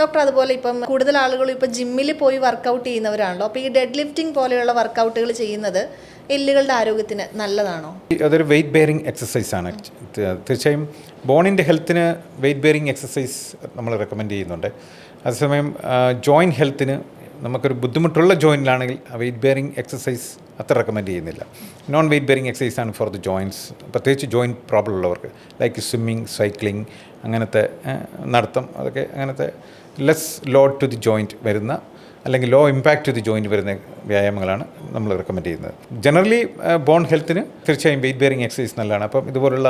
Doctor അതുപോലെ ഇപ്പം കൂടുതൽ ആളുകളും ഇപ്പം ജിമ്മിൽ പോയി വർക്കൗട്ട് ചെയ്യുന്നവരാണല്ലോ. അപ്പോൾ ഈ ഡെഡ് ലിഫ്റ്റിംഗ് പോലെയുള്ള വർക്കൗട്ടുകൾ ചെയ്യുന്നത് എല്ലുകളുടെ ആരോഗ്യത്തിന് നല്ലതാണോ? അതൊരു വെയിറ്റ് ബെയറിംഗ് എക്സസൈസ് ആണ്. തീർച്ചയായും ബോണിന്റെ ഹെൽത്തിന് വെയിറ്റ് ബെയറിംഗ് എക്സസൈസ് നമ്മൾ റെക്കമെൻഡ് ചെയ്യുന്നുണ്ട്. അതേസമയം ജോയിന്റ് ഹെൽത്തിന് നമുക്കൊരു ബുദ്ധിമുട്ടുള്ള ജോയിന്റിലാണെങ്കിൽ വെയിറ്റ് ബെയറിംഗ് എക്സസൈസ് അത്ര റെക്കമെൻഡ് ചെയ്യുന്നില്ല. നോൺ വെയിറ്റ് ബെയറിംഗ് എക്സസൈസ് ആണ് ഫോർ ദി ജോയിന്റ്സ് പ്രത്യേകിച്ച് ജോയിന്റ് പ്രോബ്ലം ഉള്ളവർക്ക്. ലൈക്ക് സ്വിമ്മിങ് സൈക്ലിംഗ് അങ്ങനത്തെ നടത്തം അതൊക്കെ അങ്ങനത്തെ less load to the joint വരുന്ന അല്ലെങ്കിൽ ലോ ഇമ്പാക്റ്റ് ടു ജോയിന്റ് വരുന്ന വ്യായാമങ്ങളാണ് നമ്മൾ റെക്കമെൻഡ് ചെയ്യുന്നത്. ജനറലി ബോൺ ഹെൽത്തിന് തീർച്ചയായും വെയിറ്റ് ബെയറിംഗ് എക്സസൈസ് നല്ലതാണ്. അപ്പം ഇതുപോലുള്ള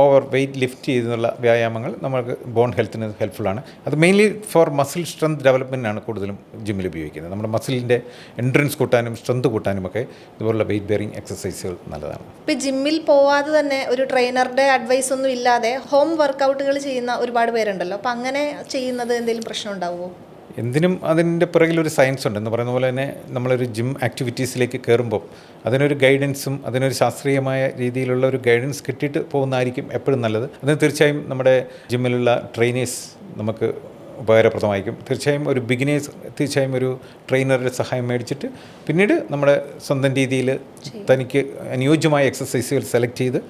ഓവർ വെയിറ്റ് ലിഫ്റ്റ് ചെയ്തുള്ള വ്യായാമങ്ങൾ നമുക്ക് ബോൺ ഹെൽത്തിന് ഹെൽപ്ഫുള്ളാണ് അത് മെയിൻലി ഫോർ മസിൽ സ്ട്രെങ്ത് ഡെവലപ്മെന്റിനാണ് കൂടുതലും ജിമ്മിൽ ഉപയോഗിക്കുന്നത്. നമ്മുടെ മസിലിന്റെ എൻട്രൻസ് കൂട്ടാനും സ്ട്രെങ്ത് കൂട്ടാനും ഒക്കെ ഇതുപോലുള്ള വെയിറ്റ് ബെയറിംഗ് എക്സസൈസുകൾ നല്ലതാണ്. ഇപ്പം ജിമ്മിൽ പോവാതെ തന്നെ ഒരു ട്രെയിനറുടെ അഡ്വൈസ് ഒന്നും ഇല്ലാതെ ഹോം വർക്കൗട്ടുകൾ ചെയ്യുന്ന ഒരുപാട് പേരുണ്ടല്ലോ. അപ്പോൾ അങ്ങനെ ചെയ്യുന്നത് എന്തെങ്കിലും പ്രശ്നം ഉണ്ടാവുമോ? എന്തിനും അതിന്റെ പിറകിലൊരു സയൻസ് ഉണ്ട്. എന്ന് പറയുന്ന പോലെ തന്നെ നമ്മളൊരു ജിം ആക്ടിവിറ്റീസിലേക്ക് കയറുമ്പോൾ അതിനൊരു ഗൈഡൻസും അതിനൊരു ശാസ്ത്രീയമായ രീതിയിലുള്ള ഒരു ഗൈഡൻസ് കിട്ടിയിട്ട് പോകുന്നതായിരിക്കും എപ്പോഴും നല്ലത്. അതിന് തീർച്ചയായും നമ്മുടെ ജിമ്മിലുള്ള ട്രെയിനേഴ്സ് നമുക്ക് ഉപകാരപ്രദമായിരിക്കും. തീർച്ചയായും ഒരു ബിഗിനേഴ്സ് തീർച്ചയായും ഒരു ട്രെയിനറുടെ സഹായം മേടിച്ചിട്ട് പിന്നീട് നമ്മുടെ സ്വന്തം രീതിയിൽ തനിക്ക് അനുയോജ്യമായ എക്സസൈസുകൾ സെലക്ട് ചെയ്ത്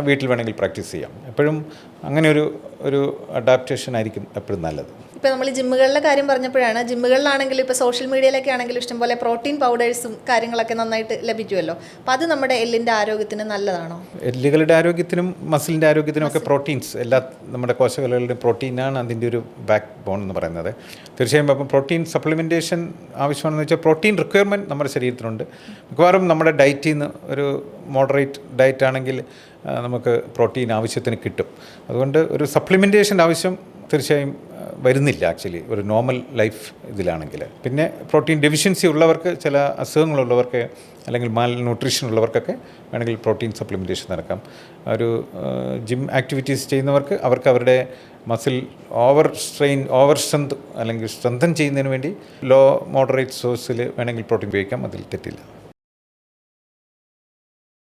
വീട്ടിൽ വേണമെങ്കിൽ പ്രാക്ടീസ് ചെയ്യാം. എപ്പോഴും അങ്ങനെ ഒരു ഒരു അഡാപ്റ്റേഷൻ ആയിരിക്കും എപ്പോഴും നല്ലത്. ഇപ്പോൾ നമ്മൾ ജിമ്മുകളിലെ കാര്യം പറഞ്ഞപ്പോഴാണ് ജിമ്മുകളിലാണെങ്കിലും ഇപ്പോൾ സോഷ്യൽ മീഡിയയിലൊക്കെ ആണെങ്കിലും ഇഷ്ടംപോലെ പ്രോട്ടീൻ പൗഡേഴ്സും കാര്യങ്ങളൊക്കെ നന്നായിട്ട് ലഭിക്കുമല്ലോ അപ്പോൾ അത് നമ്മുടെ എല്ലിന്റെ ആരോഗ്യത്തിന് നല്ലതാണോ? എല്ലുകളുടെ ആരോഗ്യത്തിനും മസിലിന്റെ ആരോഗ്യത്തിനും ഒക്കെ പ്രോട്ടീൻസ് എല്ലാ നമ്മുടെ കോശകളുടെ പ്രോട്ടീനാണ് അതിന്റെ ഒരു ബാക്ക് ബോൺ എന്ന് പറയുന്നത്. തീർച്ചയായും അപ്പം പ്രോട്ടീൻ സപ്ലിമെന്റേഷൻ ആവശ്യമാണെന്ന് വെച്ചാൽ പ്രോട്ടീൻ റിക്വയർമെന്റ് നമ്മുടെ ശരീരത്തിനുണ്ട്. മിക്കവാറും നമ്മുടെ ഡയറ്റിൽ നിന്ന് ഒരു മോഡറേറ്റ് ഡയറ്റ് ആണെങ്കിൽ നമുക്ക് പ്രോട്ടീൻ ആവശ്യത്തിന് കിട്ടും. അതുകൊണ്ട് ഒരു സപ്ലിമെന്റേഷന്റെ ആവശ്യം തീർച്ചയായും വരുന്നില്ല ആക്ച്വലി ഒരു നോർമൽ ലൈഫ് ഇതിലാണെങ്കിൽ. പിന്നെ പ്രോട്ടീൻ ഡെഫിഷ്യൻസി ഉള്ളവർക്ക് ചില അസുഖങ്ങളുള്ളവർക്ക് അല്ലെങ്കിൽ മാൽ ന്യൂട്രീഷൻ ഉള്ളവർക്കൊക്കെ വേണമെങ്കിൽ പ്രോട്ടീൻ സപ്ലിമെന്റേഷൻ നടക്കാം. ഒരു ജിം ആക്ടിവിറ്റീസ് ചെയ്യുന്നവർക്ക് അവർക്ക് അവരുടെ muscle over strain over strength അല്ലെങ്കിൽ സ്ട്രെങ്തൻ ചെയ്യുന്നതിന് വേണ്ടി ലോ മോഡറേറ്റ് സോഴ്സിൽ വേണമെങ്കിൽ പ്രോട്ടീൻ ഉപയോഗിക്കാം. അതിൽ തെറ്റില്ല.